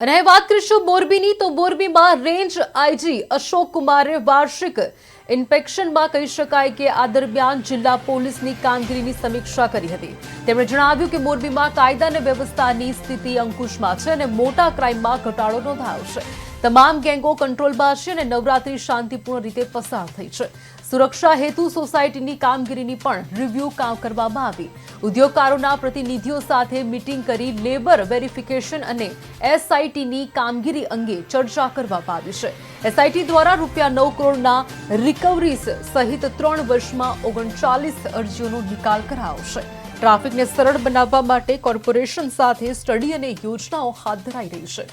અને વાત કરીશું મોરબીની, તો મોરબીમાં રેન્જ આઈજી અશોક કુમારે વાર્ષિક ઇન્સ્પેક્શનમાં કહી શકાય કે આ દરમિયાન જિલ્લા પોલીસની કામગીરીની સમીક્ષા કરી હતી. તેમણે જણાવ્યું કે મોરબીમાં કાયદા અને વ્યવસ્થાની સ્થિતિ અંકુશમાં છે અને મોટા ક્રાઇમમાં ઘટાડો નોંધાયો છે. તમામ ગેંગો કંટ્રોલમાં છે અને નવરાત્રી શાંતિપૂર્ણ રીતે પસાર થઈ છે. સુરક્ષા હેતુ સોસાયટીની કામગીરીની પણ રિવ્યૂ કામ કરવામાં આવી. ઉદ્યોગકારોના પ્રતિનિધિઓ સાથે મીટિંગ કરી લેબર વેરિફિકેશન અને એસઆઈટીની કામગીરી અંગે ચર્ચા કરવામાં આવી છે. એસઆઈટી દ્વારા રૂપિયા નવ કરોડના રિકવરીઝ સહિત ત્રણ વર્ષમાં ઓગણચાલીસ અરજીઓનો નિકાલ કરાવશે ટ્રાફિકને સરળ બનાવવા માટે કોર્પોરેશન સાથે સ્ટડી અને યોજનાઓ હાથ ધરાઈ રહી છે.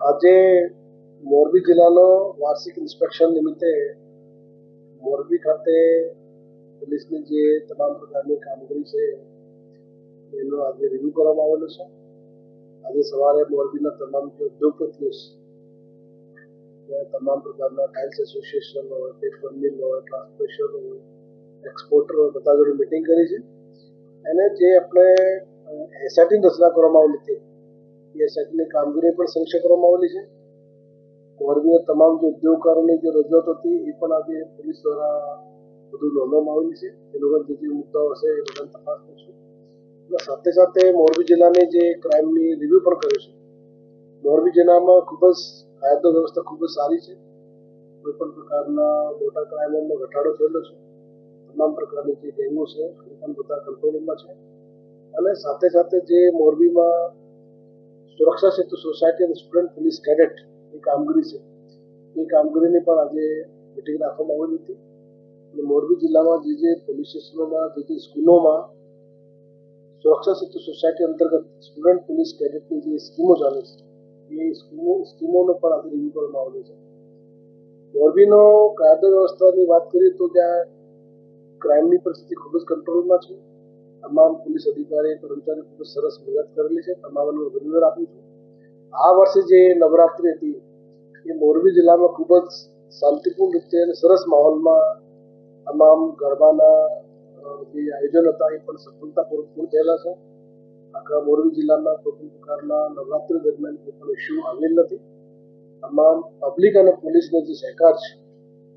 આજે મોરબી જિલ્લાનો વાર્ષિક ઇન્સ્પેક્શન નિમિત્તે મોરબી ખાતે પોલીસની જે તમામ પ્રકારની કામગીરી છે, એનો આજે રિવ્યુ કરવામાં આવેલો છે. આજે સવારે મોરબીના તમામ જે ઉદ્યોગપતિઓ છે તમામ પ્રકારના ટાઇલ્સ એસોસિએશન હોય પેપર મિલ હોય, ટ્રાન્સપોર્ટેશન હોય, એક્સપોર્ટર હોય, બધા જોડે મિટિંગ કરી છે. અને જે આપણે એસઆઈટીની રચના કરવામાં આવેલી હતી, એ એસઆઈટીની કામગીરી પણ સમીક્ષા કરવામાં આવેલી છે. મોરબીના તમામ જે ઉદ્યોગકારોની જે રજૂઆત હતી, એ પણ આજે પોલીસ દ્વારા બધું નોંધવામાં આવેલી છે. એ લોકો જે જે મુદ્દાઓ હશે એ બધાની તપાસ કરશું. સાથે સાથે મોરબી જિલ્લાની જે ક્રાઇમની રિવ્યુ પણ કર્યો છે. મોરબી જિલ્લામાં ખૂબ જ કાયદો વ્યવસ્થા ખૂબ જ સારી છે. કોઈ પણ પ્રકારના મોટા ક્રાઇમોમાં ઘટાડો થયેલો છે. તમામ પ્રકારની જે ગેંગો છે, એ પણ બધા કંટ્રોલમાં છે. અને સાથે સાથે જે મોરબીમાં સુરક્ષા સેતુ સોસાયટી અને સ્ટુડન્ટ પોલીસ કેડેટ કામગીરી છે. એ કામગીરીની પણ આજે મિટિંગ રાખવામાં આવેલી હતી. અને મોરબી જિલ્લામાં જે જે પોલીસ સ્ટેશનોમાં જે જે સ્કૂલોમાં સુરક્ષા સેતુ સોસાયટી અંતર્ગત સ્ટુડન્ટ પોલીસ કેડેટની જે સ્કીમો ચાલે છે, એ સ્કીમો, સ્કીમોનો પણ આજે રિવ્યુ કરવામાં આવેલો છે. મોરબીનો કાયદો વ્યવસ્થાની વાત કરીએ તો ત્યાં ક્રાઇમની પરિસ્થિતિ ખૂબ જ કંટ્રોલમાં છે. તમામ પોલીસ અધિકારી, કર્મચારી ખૂબ જ સરસ મદદ કરેલી છે. તમામને અભિનંદન આપું છું. આ વર્ષે જે નવરાત્રિ હતી, એ મોરબી જિલ્લામાં ખૂબ જ શાંતિપૂર્ણ રીતે અને સરસ માહોલમાં તમામ ગરબાના જે આયોજન હતા, એ પણ સફળતાપૂર્વક પૂર્ણ થયેલા છે. આખા મોરબી જિલ્લામાં કોઈ પણ પ્રકારના નવરાત્રી દરમિયાન કોઈ પણ ઇસ્યુ આવેલ નથી. તમામ પબ્લિક અને પોલીસનો જે સહકાર છે,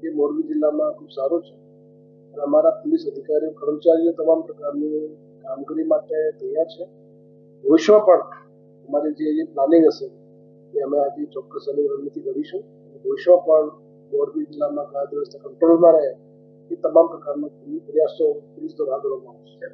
એ મોરબી જિલ્લામાં ખૂબ સારો છે. અને અમારા પોલીસ અધિકારીઓ, કર્મચારીઓ તમામ પ્રકારની કામગીરી માટે તૈયાર છે. ભવિષ્યમાં પણ અમારી જે જે પ્લાનિંગ હશે, એ અમે આજે ચોક્કસ અમે રણનીતિ કરીશું. ભવિષ્યમાં પણ મોરબી જિલ્લામાં કાયદો વ્યવસ્થા કંટ્રોલમાં રહે, એ તમામ પ્રકારના પ્રયાસો પોલીસ દ્વારા કરવામાં આવશે.